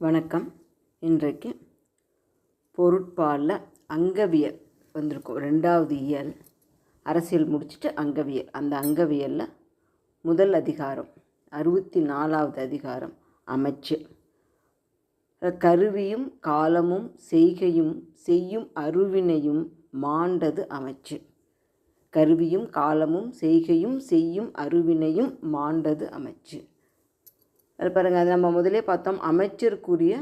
வணக்கம். இன்றைக்கு பொருட்பாலில் அங்கவியல் வந்திருக்கும். ரெண்டாவது இயல். அரசியல் முடிச்சுட்டு அங்கவியல். அந்த அங்கவியலில் முதல் அதிகாரம் அறுபத்தி நாலாவது அதிகாரம் அமைச்சு கருவியும் காலமும் செய்கையும் செய்யும் அருவினையும் மாண்டது அமைச்சு கருவியும் காலமும் செய்கையும் செய்யும் அருவினையும் மாண்டது அமைச்சு அது பாருங்கள் அது நம்ம முதலே பார்த்தோம். அமைச்சருக்குரிய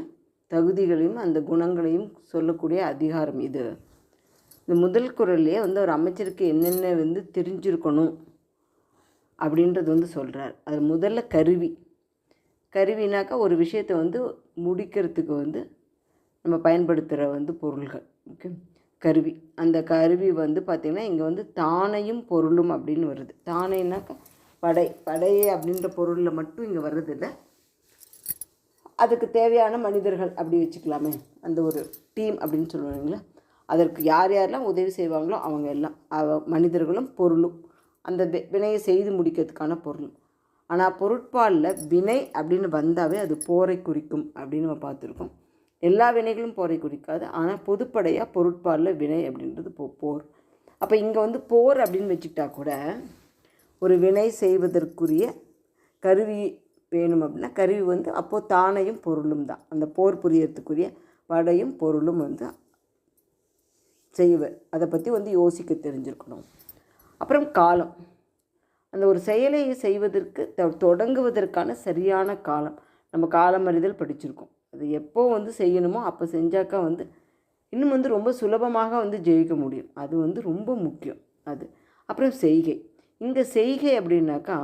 தகுதிகளையும் அந்த குணங்களையும் சொல்லக்கூடிய அதிகாரம் இது. இந்த முதல் குரல்லையே வந்து ஒரு அமைச்சருக்கு என்னென்ன வந்து தெரிஞ்சிருக்கணும் அப்படின்றது வந்து சொல்கிறார் அது முதல்ல கருவி. கருவினாக்கா ஒரு விஷயத்தை வந்து முடிக்கிறதுக்கு வந்து நம்ம பயன்படுத்துகிற வந்து பொருள்கள். ஓகே. கருவி. அந்த கருவி வந்து பார்த்திங்கன்னா இங்கே வந்து தானையும் பொருளும் அப்படின்னு வருது. தானைனாக்கா படை. படை அப்படின்ற பொருளில் மட்டும் இங்கே வர்றதில்லை. அதுக்கு தேவையான மனிதர்கள் அப்படி வச்சுக்கலாமே. அந்த ஒரு டீம் அப்படின்னு சொல்லுவாங்களே அதற்கு யார் யாரெல்லாம் உதவி செய்வாங்களோ அவங்க எல்லாம். அவ மனிதர்களும் பொருளும். அந்த வினையை செய்து முடிக்கிறதுக்கான பொருள். ஆனால் பொருட்பாலில் வினை அப்படின்னு வந்தாவே அது போரை குறிக்கும் அப்படின்னு நம்ம பார்த்துருக்கோம். எல்லா வினைகளும் போரை குறிக்காது. ஆனால் பொதுப்படையாக பொருட்பாலில் வினை அப்படின்றது போ போர். அப்போ இங்கே வந்து போர் அப்படின்னு வச்சுக்கிட்டா கூட ஒரு வினை செய்வதற்குரிய கருவி வேணும் அப்படின்னா கருவி வந்து அப்போது தானையும் பொருளும் தான். அந்த போர் புரியறதுக்குரிய வடையும் பொருளும் வந்து செய்வர் அதை பற்றி வந்து யோசிக்க தெரிஞ்சிருக்கணும். அப்புறம் காலம். அந்த ஒரு செயலை செய்வதற்கு தொடங்குவதற்கான சரியான காலம். நம்ம காலம் அறிதல் படிச்சிருக்கோம். அது எப்போ வந்து செய்யணுமோ அப்போ செஞ்சாக்கா வந்து இன்னும் வந்து ரொம்ப சுலபமாக வந்து ஜெயிக்க முடியும். அது வந்து ரொம்ப முக்கியம். அது. அப்புறம் செய்கை. இங்கே செய்கை அப்படின்னாக்கா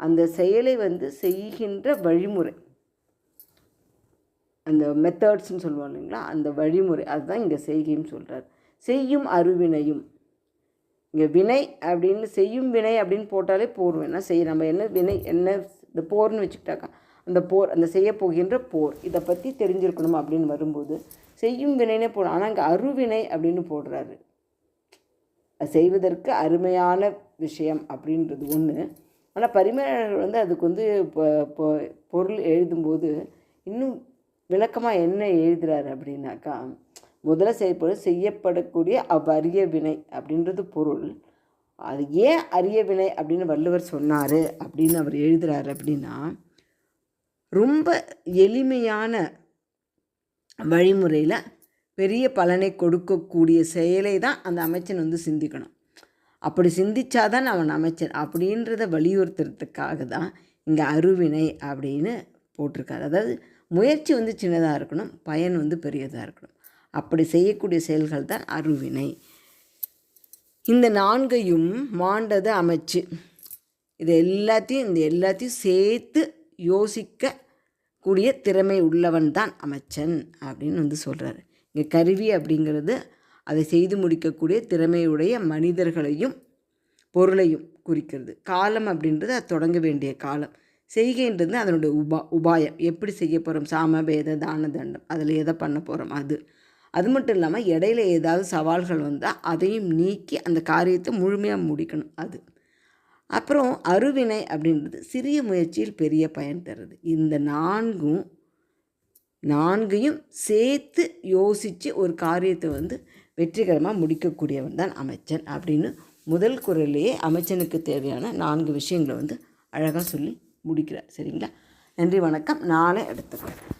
அந்த செயலை வந்து செய்கின்ற வழிமுறை. அந்த மெத்தட்ஸ்ன்னு சொல்லுவோம் இல்லைங்களா? அந்த வழிமுறை. அதுதான் இங்கே செய்கைன்னு சொல்கிறார் செய்யும் அருவினையும். இங்கே வினை அப்படின்னு செய்யும் வினை அப்படின்னு போட்டாலே போர் என்ன செய்ய நம்ம என்ன வினை என்ன இந்த போர்னு வச்சுக்கிட்டாக்கா அந்த போர் அந்த செய்ய போகின்ற போர். இதை பற்றி தெரிஞ்சிருக்கணும் அப்படின்னு வரும்போது செய்யும் வினைனே போடும் ஆனால் இங்கே அருவினை அப்படின்னு போடுறாரு. செய்வதற்கு அருமையான விஷயம் அப்படின்றது ஒன்று ஆனால் பரிமையாளர் வந்து அதுக்கு வந்து இப்போ பொருள் எழுதும்போது இன்னும் விளக்கமாக என்ன எழுதுகிறாரு அப்படின்னாக்கா முதல்ல செய்யப்படும் செய்யப்படக்கூடிய அவ்வரிய வினை அப்படின்றது பொருள். அது ஏன் அரிய வினை அப்படின்னு வள்ளுவர் சொன்னார் அப்படின்னு அவர் எழுதுகிறார் அப்படின்னா ரொம்ப எளிமையான வழிமுறையில் பெரிய பலனை கொடுக்கக்கூடிய செயலை தான் அந்த அமைச்சன் வந்து சிந்திக்கணும். அப்படி சிந்திச்சாதான் அவன் அமைச்சன் அப்படின்றத வலியுறுத்துறதுக்காக தான் இங்கே அருவினை அப்படின்னு போட்டிருக்காரு. அதாவது முயற்சி வந்து சின்னதாக இருக்கணும் பயன் வந்து பெரியதாக இருக்கணும். அப்படி செய்யக்கூடிய செயல்கள் தான் அருவினை. இந்த நான்கையும் மாண்டது அமைச்சு. இது எல்லாத்தையும் இந்த எல்லாத்தையும் சேர்த்து யோசிக்க கூடிய திறமை உள்ளவன் தான் அமைச்சன் அப்படின்னு வந்து சொல்கிறாரு இங்கே கருவி அப்படிங்கிறது அதை செய்து முடிக்கக்கூடிய திறமையுடைய மனிதர்களையும் பொருளையும் குறிக்கிறது. காலம் அப்படின்றது அது தொடங்க வேண்டிய காலம். செய்கைன்றது அதனுடைய உபா உபாயம். எப்படி செய்ய போகிறோம் சாம வேத தான தண்டம். அதில் எதை பண்ண போகிறோம் அது. அது மட்டும் இல்லாமல் இடையில ஏதாவது சவால்கள் வந்தால் அதையும் நீக்கி அந்த காரியத்தை முழுமையாக முடிக்கணும் அது. அப்புறம் அருவினை அப்படின்றது சிறிய முயற்சியில் பெரிய பயன் தருது. இந்த நான்கும் நான்கையும் சேர்த்து யோசித்து ஒரு காரியத்தை வந்து வெற்றிகரமாக முடிக்கக்கூடியவன் தான் அமைச்சன் அப்படின்னு முதல் குரல்லையே அமைச்சனுக்கு தேவையான நான்கு விஷயங்களை வந்து அழகாக சொல்லி முடிக்கிறார். சரிங்களா? நன்றி வணக்கம். நாளை எடுத்துக்கிறேன்